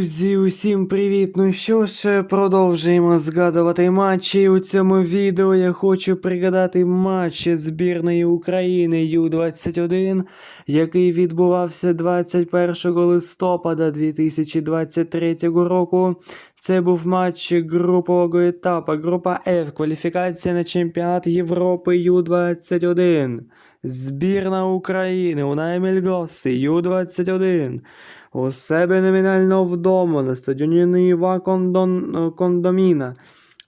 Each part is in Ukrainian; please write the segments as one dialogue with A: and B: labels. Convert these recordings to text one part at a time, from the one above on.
A: Друзі, усім привіт! Ну що ж, продовжуємо згадувати матчі. У цьому відео я хочу пригадати матч збірної України Ю-21, який відбувався 21 листопада 2023 року. Це був матч групового етапу, група F, кваліфікація на чемпіонат Європи Ю-21. Збірна України у Наймельгоси Ю-21. У себе номінально вдома на стадіоні Нива Кондон... Кондоміна.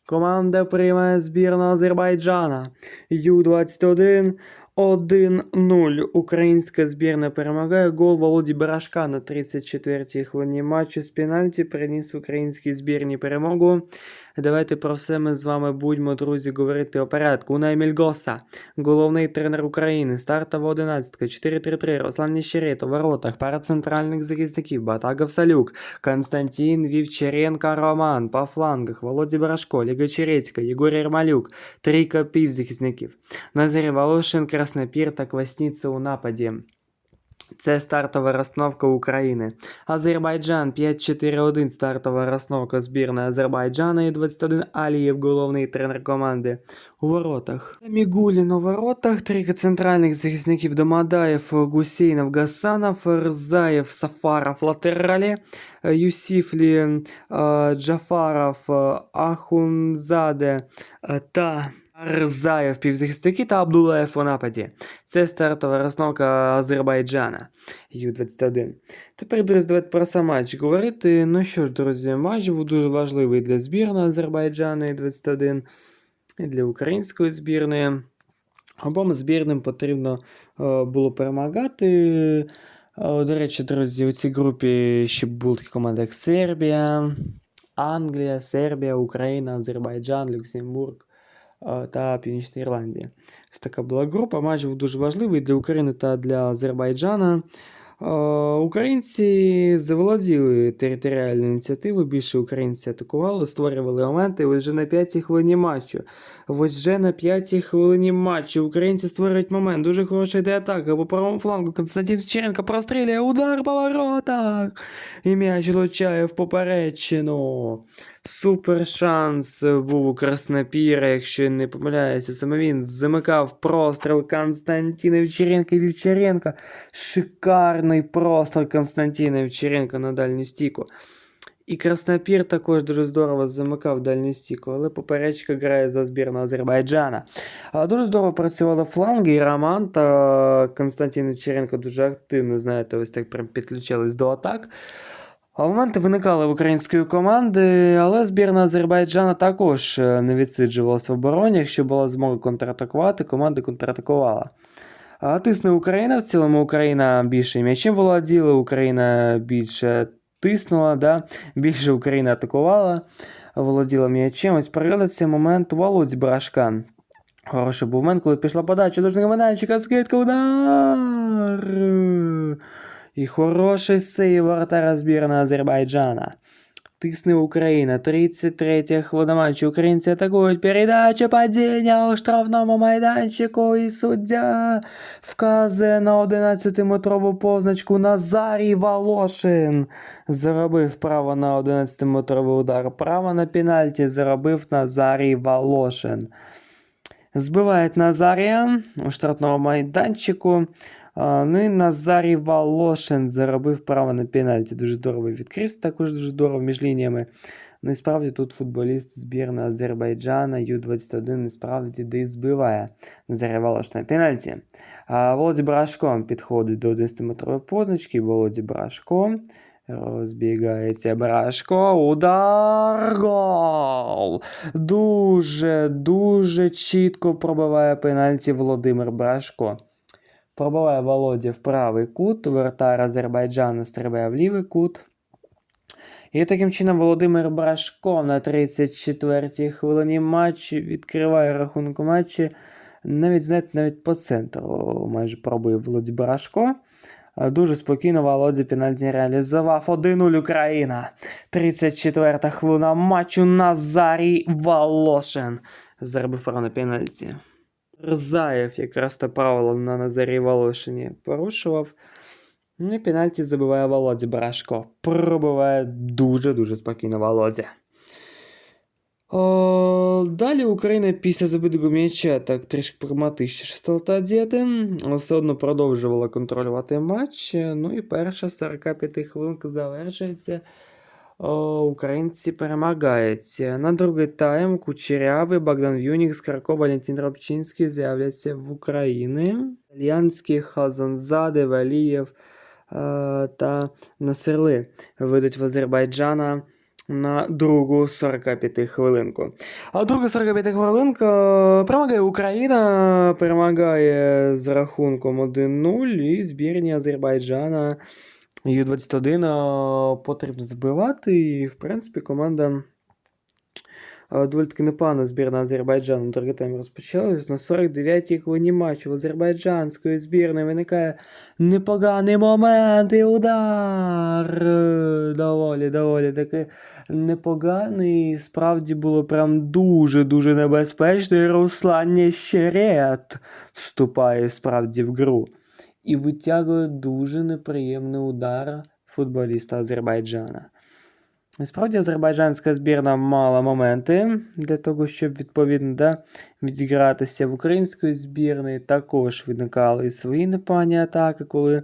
A: Команда приймає збірну Азербайджана. Ю-21 1-0. Українська збірна перемагає. Гол Володі Барашка на 34-й хвилині матчу з пенальті приніс українській збірні перемогу. Давайте про все ми з вами будемо, друзі, говорити о порядку. Унай Мільгоса, головний тренер України, стартова одинадцятка, 4-3-3, Руслан Ніщерет у воротах, пара центральних захисників, Батагов Салюк, Константин Вівчаренко Роман, по флангах, Володі Барашко, Ліга Черецька, Єгор Ярмалюк, трійка півзахисників, Назарій Волошин, Краснопір та Квасніця у нападі. Це стартова розстановка України. Азербайджан 5-4-1 стартова розстановка збірної Азербайджана і 21 Алієв, головний тренер команди. У воротах. Мігулін у воротах, трійка центральних захисників Домадаєв, Гусейнов, Гасанов, Рзаєв, Сафаров, латералі, Юсіфлі, е, Джафаров, е, Ахунзаде е, та Рзаєв півзахисники та Абдулаєв у нападі. Це стартова розновка Азербайджана Ю-21. Тепер, друзі, давайте про сам матч говорити. Ну що ж, друзі, матч був дуже важливий для збірної Азербайджану Ю-21 і для української збірної. Обом збірним потрібно е, було перемагати. Е, До речі, друзі, у цій групі ще були такі команди, як Сербія, Англія, Сербія, Україна, Азербайджан, Люксембург та Північна Ірландія. Ось така була група. Матч був дуже важливий для України та для Азербайджана. Українці заволоділи територіальною ініціативою, більше українці атакували, створювали моменти. Ось вже на п'ятій хвилині матчу. Ось вже на п'ятій хвилині матчу українці створюють момент. Дуже хороша йде атака. По правому флангу Константин Черенко прострілює удар по воротах. І м'яч влучає в поперечину. Супер шанс був у Краснопіра, якщо не помиляюся. Саме він замикав простріл Константина Вчеренка Вівчаренка. Шикарний простріл Константина Вчеренка на дальню стійку. І Краснопір також дуже здорово замикав дальню стійку, але поперечка грає за збірну Азербайджана. Дуже здорово працювали фланги, і Роман та Константин Вчеренко дуже активно, знаєте, ось так прям підключались до атак. Моменти виникали в української команди, але збірна Азербайджана також е, не відсиджувалася в обороні. Якщо була змога контратакувати, команда контратакувала. Тисне Україна. В цілому Україна більше м'ячем володіла, Україна більше тиснула, да? більше Україна атакувала, володіла м'ячем. Ось цей момент у Володі Брашка. Хороший був момент, коли пішла подача до майданчика, скидка, удар! І хороший сейв вратара збірна Азербайджана. Тисне Україна. 33 хвилина матчу. Українці атакують. Передача падіння у штрафному майданчику. І суддя вказує на 11-метрову позначку Назарій Волошин. Заробив право на 11-метровий удар. Право на пенальті заробив Назарій Волошин. Збивають Назарія у штрафному майданчику. Ну і Назарій Волошин заробив право на пенальті. Дуже здорово відкрився, також дуже здорово між лініями. Ну і справді тут футболіст збірної Азербайджана Ю-21 і справді де збиває Назарія Волошина на пенальті. А Володі Брашко підходить до 11-метрової позначки. Володі Брашко. Розбігається Брашко. Удар! Гол! Дуже, дуже чітко пробиває пенальті Володимир Брашко. Пробиває Володя в правий кут, вратар Азербайджану стрибає в лівий кут. І таким чином Володимир Брашко на 34-й хвилині матчу відкриває рахунок матчі. Навіть, знаєте, навіть по центру майже пробує Володя Брашко. Дуже спокійно Володя пенальті реалізував 1-0 Україна. 34-та хвилина матчу Назарій Волошин. Заробив право на пенальті. Рзаєв якраз те правило на Назарі Волошині порушував. Ну і пенальті забиває Володя Барашко. Пробиває дуже-дуже спокійно Володя. О, далі Україна після забитого м'яча так трішки прагматичніше стала та діяти, все одно продовжувала контролювати матч. Ну і перша 45 хвилинка завершується. Українці перемагають. На другий тайм Кучерявий, Богдан Юнік, Скарко, Валентин Робчинський з'являться в Україні. Італьянський Хазанзаде, Валієв е, та Насерли вийдуть в Азербайджана на другу 45 хвилинку. А друга 45 хвилинка перемагає Україна, перемагає з рахунком 1-0 і збірні Азербайджана Ю-21 а, потрібно збивати. І, в принципі, команда доволі таки непогана збірна Азербайджану. Другий тайм розпочалось. На 49-й хвилині матчу в азербайджанської збірної виникає непоганий момент і удар. Доволі, доволі таки непоганий. Справді було прям дуже-дуже небезпечно. І Руслан Нещерет вступає справді в гру і витягує дуже неприємний удар футболіста Азербайджана. І Справді, азербайджанська збірна мала моменти для того, щоб відповідно да, відігратися в української збірної. Також виникали і свої непогані атаки, коли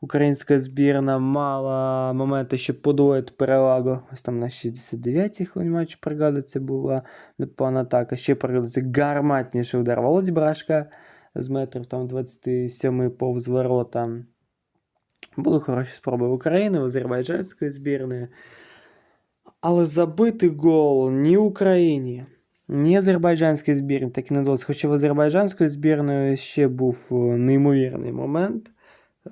A: українська збірна мала моменти, щоб подвоїти перевагу. Ось там на 69-й хвилині матчу пригадується була непогана атака. Ще пригадується гарматніший удар Володі Брашка з метрів там 27 повз ворота. Були хороші спроби України, азербайджанської збірної. Але забити гол ні Україні, ні азербайджанській збірні так і не досить. Хоча в азербайджанської збірної ще був е, неймовірний момент.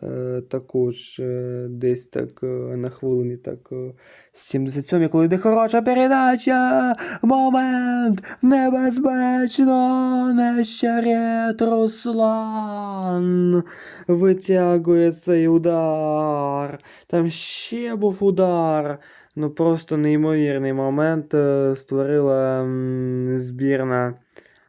A: Е, також е, десь так е, на хвилині так е, 77, коли йде хороша передача. Момент небезпечно. Нещерет Руслан витягує цей удар. Там ще був удар. Ну просто неймовірний момент створила збірна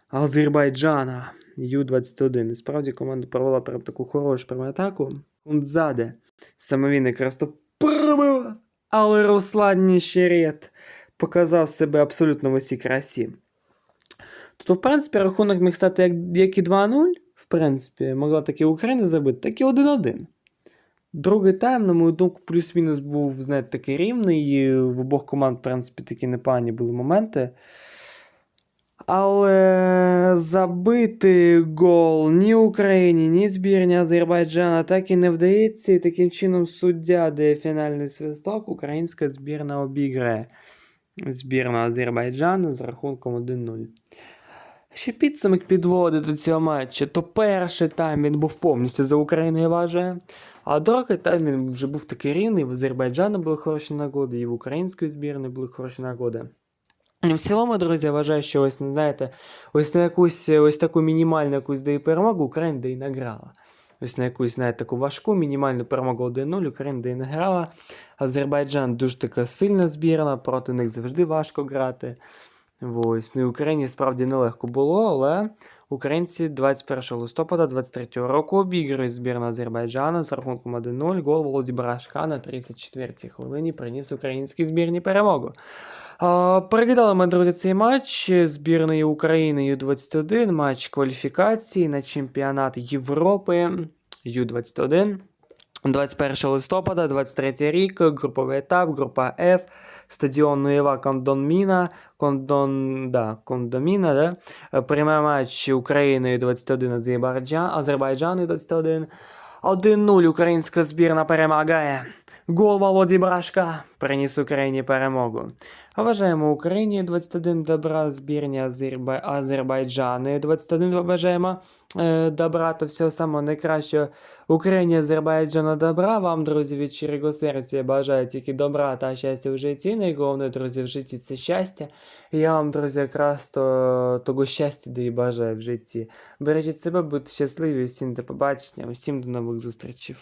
A: Азербайджана. Ю-21. І справді команда провела прям таку хорошу прям атаку. Кунзаде. Саме він якраз то пробив, але Руслан Ніщерет показав себе абсолютно в усій красі. Тобто, в принципі, рахунок міг стати як, як і 2-0. В принципі, могла так і Україна забити, так і 1-1. Другий тайм, на мою думку, плюс-мінус був, знаєте, такий рівний. І в обох команд, в принципі, такі непогані були моменти. Але забити гол ні Україні, ні збірні Азербайджана так і не вдається. І таким чином суддя дає фінальний свисток. Українська збірна обіграє збірну Азербайджану з рахунком 1-0. Ще підсумок підводить до цього матчу, то перший тайм він був повністю за Україною я. А другий тайм він вже був такий рівний. В Азербайджану були хороші нагоди, і в української збірної були хороші нагоди. Ну, В цілому, друзі, я вважаю, що ось, не знаєте, ось на якусь ось таку мінімальну якусь де перемогу Україна де і награла. Ось на якусь, знаєте, таку важку мінімальну перемогу 1-0 Україна де і награла. Азербайджан дуже така сильна збірна, проти них завжди важко грати. Ось. Ну і Україні справді нелегко було, але українці 21 листопада 23 року обігрують збірну Азербайджану з рахунком 1-0. Гол Володі Барашка на 34-й хвилині приніс українській збірні перемогу. Переглядали ми, друзі, цей матч збірної України Ю-21, матч кваліфікації на чемпіонат Європи Ю-21. 21 листопада, 23 рік, груповий етап, група F, стадіон Нуєва Кондонміна, Кондон, да, Кондоміна, да? Е, Прямий матч України 21 Азербайджан, Азербайджан 21. 1-0 українська збірна перемагає. Гол Володі Брашка приніс Україні перемогу. Вважаємо Україні 21 добра, збірні Азербай... Азербайджану 21 бажаємо е, добра та всього самого найкращого Україні Азербайджану добра. Вам, друзі, від щирого серця бажаю тільки добра та щастя в житті. Найголовніше, друзі, в житті це щастя. Я вам, друзі, якраз то, того щастя і бажаю в житті. Бережіть себе, будьте щасливі, всім до побачення, всім до нових зустрічей.